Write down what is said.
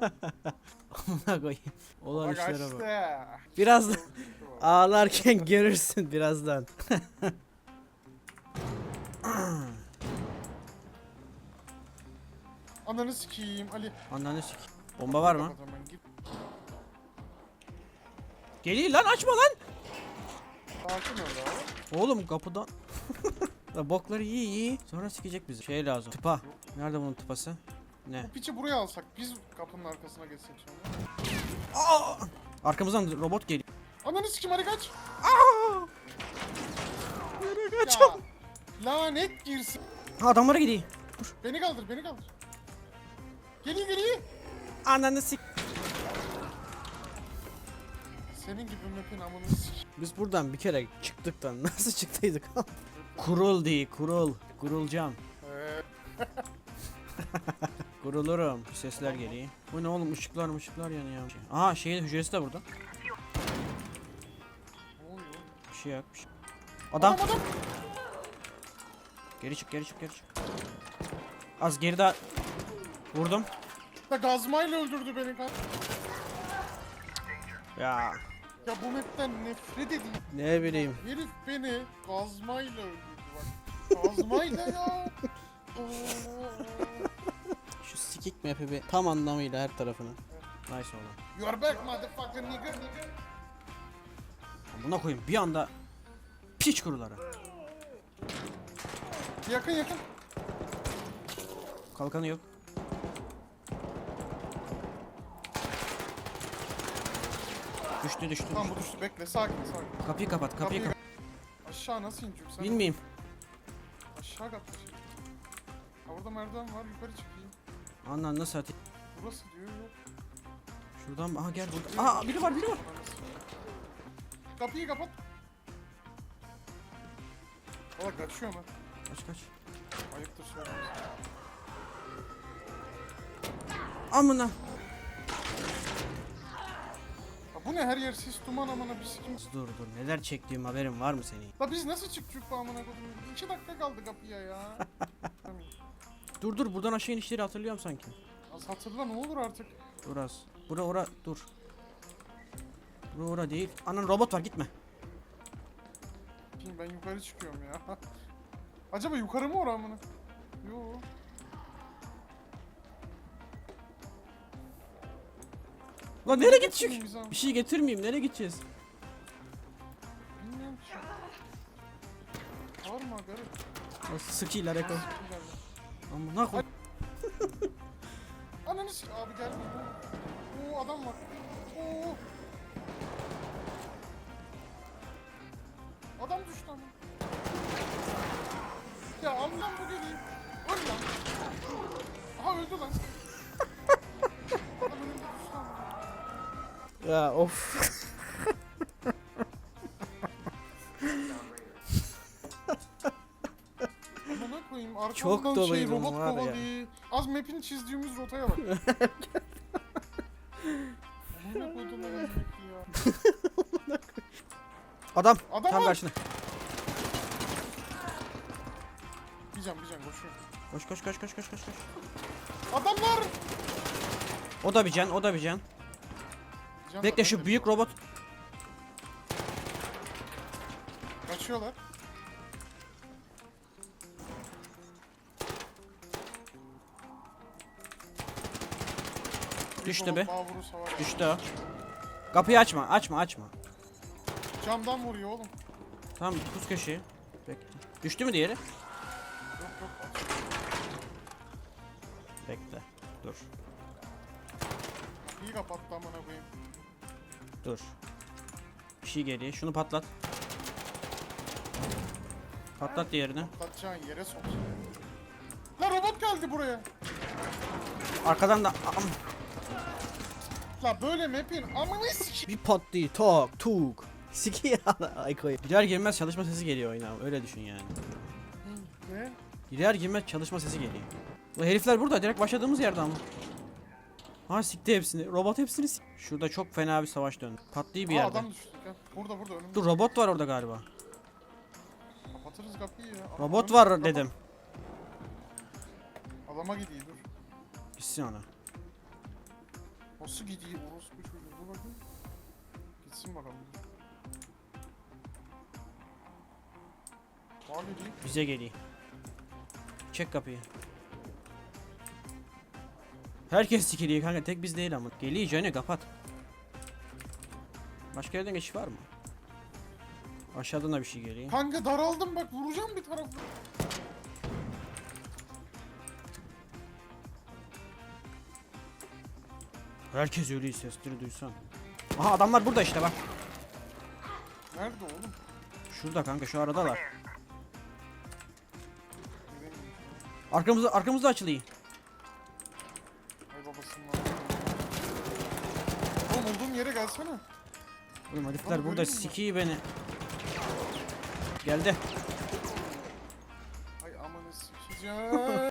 Amına koyayım. Olan Bak işlere bak. Biraz ağlarken görürsün birazdan. Ananı sikeyim Ali. Ananı sik. Bomba var mı? Git. Geliyor lan açma lan. Sakin ol abi. Oğlum kapıdan. La bokları iyi iyi. Sonra sikecek bizi. Şey lazım. Tıpa. Nerede bunun tıpası? Ne? Bu piçi buraya alsak biz kapının arkasına geçsek sonra. Aa! Arkamızdan robot geliyor. Ananı sikeyim Ali kaç. Aa! Nereye Ya. kaçalım? Lanet girsin. Ha, adamlara gidiyor. Beni kaldır beni kaldır. Geliyor geliyor. Ananı sik. Senin gibi map'in amını sik. Biz buradan bir kere çıktıktan nasıl çıktıydık? kurul değil kurul. Kurulacağım. Eee. Kurulurum. Sesler geliyor. Bu ne oğlum ışıklar ışıklar yanıyor. Aha şeyin hücresi de burada. Bir şey yok. Bir şey. Adam. Adam adam. Geri çık geri çık geri çık. Az geride vurdum. Da gazmayla öldürdü beni kan. Ya Ya bu map'ten nefret edeyim. ne bileyim. Herif beni gazmayla öldürdü bak. Gazmayla ya. Sikik map'i bir tam anlamıyla her tarafını. Nice oğlum. You are back motherfucker nigga. Buna koyayım bir anda piç kuruları. Yakın yakın. Kalkanı yok. Düştü düştü. Tamam bu düştü bekle sakin sakin. Kapıyı kapat kapıyı Kapıyı- kapat. Aşağı nasıl ineceğim sen? Bilmeyeyim. Aşağı kat. Ha burada merdiven var yukarı çıkayım. Anan nasıl atayım? Burası diyor yok. Şuradan aha gel burada. Aa biri var biri var. Kapıyı kapat. Valla kaçıyorum ben. Kaç kaç. Ayıptır söylemesi. Amına. Ya bu ne her yer sis duman amına bir sikim. Dur dur neler çektiğim haberin var mı senin? La biz nasıl çıktık bu amına kodum? İki dakika kaldı kapıya ya. Dur dur buradan aşağı inişleri hatırlıyorum sanki. Az hatırla ne olur artık. Dur az. Bura ora dur. Bura ora değil. Anan robot var gitme. Şimdi ben yukarı çıkıyorum ya. Acaba yukarı mı ora amına? Yo. Lan nereye gidecek? Bir şey getirmeyeyim. Nereye gideceğiz? Bilmiyorum ki. Var mı garip? Sıkıyla reko. Amına koy. Ananı sik abi geldi. Oo adam var. Oo. Adam düştü ama. Ya Allah'ım bu geleyim. Öl lan. Aha öldü lan. Adam önümde düştü ama. Ya of. arkamdan Çok şey doluyum robot ya. kovalıyor. Az map'in çizdiğimiz rotaya bak. Amına koydum ben map'i ya. Adam. Adam Tam var. karşına. Bir can koşuyorum. Koş koş koş koş koş koş. koş. Adamlar! O da bir can, o da bir can. Can Bekle şu büyük robot. Kaçıyorlar. Düştü ya. Düştü o. Kapıyı açma, açma, açma. Camdan vuruyor oğlum. Tamam, pus köşeyi. Bekle. Düştü mü diğeri? Yok yok. Bekle. Dur. İyi kapattı amına koyayım. Dur. Bir şey geliyor. Şunu patlat. Patlat diğerini. Patlatacağın yere sok. La robot geldi buraya. Arkadan da La böyle map'in amını sikeyim. bir patlıyor. Tok, tuk. Siki ya. Ay koy. Girer girmez çalışma sesi geliyor oyuna. Öyle düşün yani. Ne? Girer girmez çalışma sesi geliyor. Bu herifler burada direkt başladığımız yerde ama. Ha sikti hepsini. Robot hepsini sik. Şurada çok fena bir savaş döndü. Patlıyor bir Aa, yerde. adam düştü. Gel. Burada burada önümde. Dur robot var orada galiba. Kapatırız kapıyı ya. Robot var dedim. Adama gidiyor dur. Gitsin ona. Nasıl gidiyor orospu çocuğu? Dur bakayım. Gitsin bakalım. Daha gideyim. Bize geliyor. Çek kapıyı. Herkes sikiliyor kanka tek biz değil ama. Geliyor canı kapat. Başka yerden geçiş var mı? Aşağıdan da bir şey geliyor. Kanka daraldım bak vuracağım bir tarafı. Herkes ölüyor sesleri duysan. Aha adamlar burada işte bak. Nerede oğlum? Şurada kanka şu aradalar. Arkamızda arkamızda açılıyor. Ay babasından. Oğlum olduğum yere gelsene. Oğlum herifler Oğlum, burada musun? sikiyi beni. Geldi. Ay amanı sikeceğim.